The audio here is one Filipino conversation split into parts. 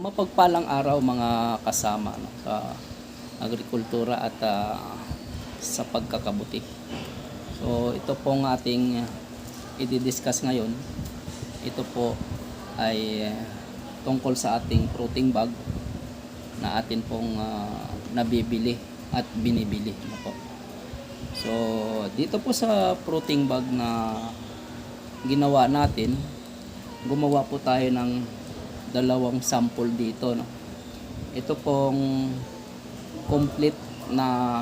Mapagpalang araw mga kasama no, sa agrikultura at ah, sa pagkakabuti. So ito pong ating i-discuss ngayon. Ito po ay eh, tungkol sa ating protein bag na atin pong ah, nabibili at binibili. Ano po. So dito po sa protein bag na ginawa natin, gumawa po tayo ng dalawang sample dito no. Ito pong complete na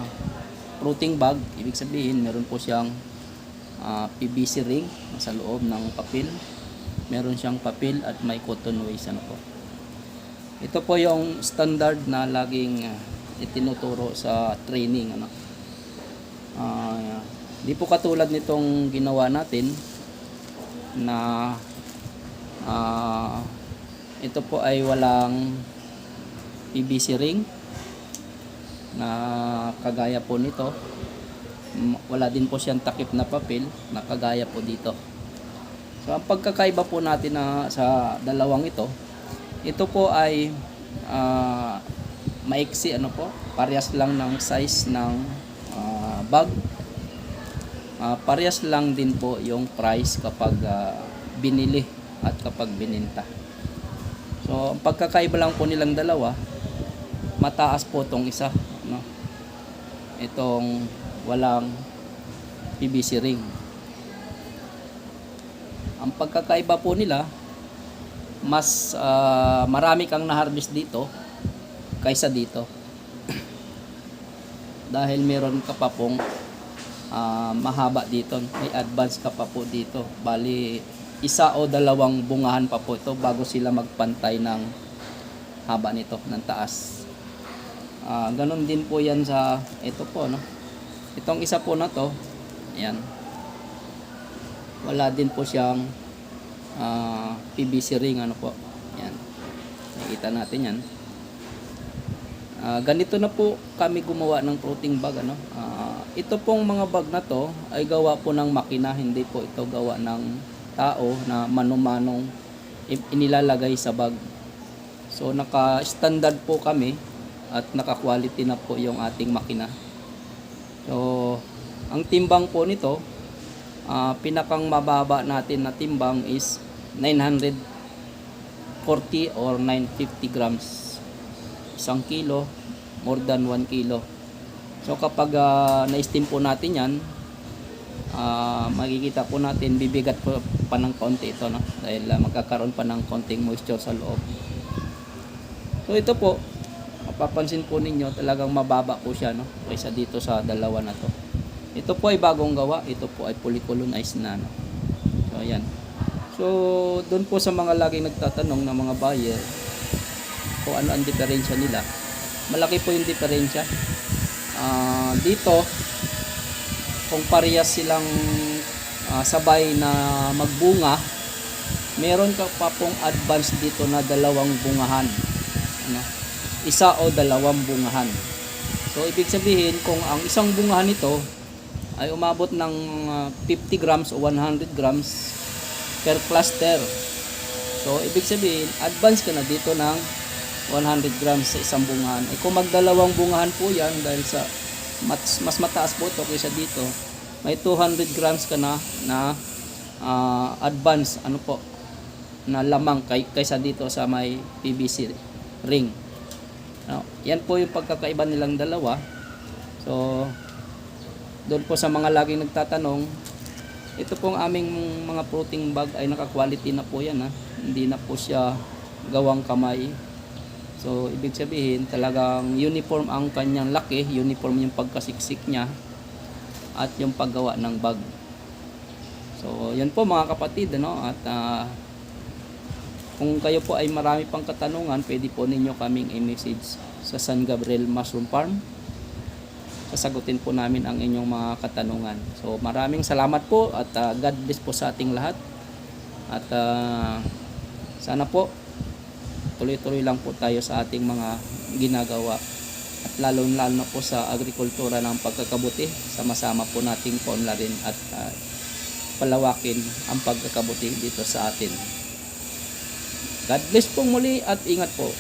protein bag, ibig sabihin meron po siyang ah, PVC ring sa loob ng papel. Meron siyang papel at may cotton waste ano po. Ito po yung standard na laging ah, itinuturo sa training ano. Ah, di po katulad nitong ginawa natin na ito po ay walang PVC ring na kagaya po nito. Wala din po siyang takip na papel na kagaya po dito. So ang pagkakaiba po natin na sa dalawang ito, ito po ay ah, maiksi ano po, parehas lang ng size ng ah, bag. Ah, parehas lang din po yung price kapag ah, binili at kapag bininta. So, pagkakaiba lang po nilang dalawa, mataas po tong isa, no? Itong walang PVC ring. Ang pagkakaiba po nila, mas ah, marami kang na-harvest dito kaysa dito. Dahil meron ka pa pong ah, mahaba dito, may advance ka pa po dito. Bali, isa o dalawang bungahan pa po ito bago sila magpantay ng haba nito, ng taas. Ah, ganun din po yan sa ito po, no? Itong isa po na to, ayan. Wala din po siyang ah, PVC ring, ano po. Ayan. Nakikita natin yan. Ah, ganito na po kami gumawa ng protein bag ano. Ah, ito pong mga bag na to ay gawa po ng makina, hindi po ito gawa ng tao na manumanong inilalagay sa bag. So naka-standard po kami at naka-quality na po yung ating makina. So ang timbang po nito, ah, pinakang mababa natin na timbang is 940 or 950 grams. Isang kilo, more than 1 kilo. So kapag ah, na-steam po natin yan, ah, makikita po natin bibigat po pa ng konti ito no dahil ah, magkakaroon pa ng konting moisture sa loob. So ito po, mapapansin po ninyo talagang mababa po siya no kaysa dito sa dalawa na to. Ito po ay bagong gawa, ito po ay polycolonized na no. So ayan. So doon po sa mga laging nagtatanong ng mga buyer kung ano ang diferensya nila. Malaki po yung diferensya. Ah, dito kung parehas silang ah, sabay na magbunga, meron ka pa pong advance dito na dalawang bungahan. Ano? Isa o dalawang bungahan. So, ibig sabihin, kung ang isang bungahan nito ay umabot ng ah, 50 grams o 100 grams per cluster. So, ibig sabihin, advance ka na dito ng 100 grams sa isang bungahan. Eh, kung magdalawang bungahan po yan, dahil sa mas, mas mataas po ito kaysa dito, may 200 grams ka na na ah, advance, ano po, na lamang kay, kaysa dito sa may PVC ring. Ano, yan po yung pagkakaiba nilang dalawa. So, doon po sa mga laging nagtatanong, ito pong aming mga protein bag ay naka-quality na po yan ha. Hindi na po siya gawang kamay. So, ibig sabihin, talagang uniform ang kanyang laki, uniform yung pagkasiksik niya, at yung paggawa ng bag. So, yan po mga kapatid, ano, at ah, kung kayo po ay marami pang katanungan, pwede po ninyo kaming i-message sa San Gabriel Mushroom Farm. Sasagutin po namin ang inyong mga katanungan. So, maraming salamat po at ah, God bless po sa ating lahat. At ah, sana po tuloy-tuloy lang po tayo sa ating mga ginagawa. At lalo-lalo na po sa agrikultura ng pagkakabuti. Sama-sama po nating paunlarin at ah, palawakin ang pagkakabuti dito sa atin. God bless po muli at ingat po.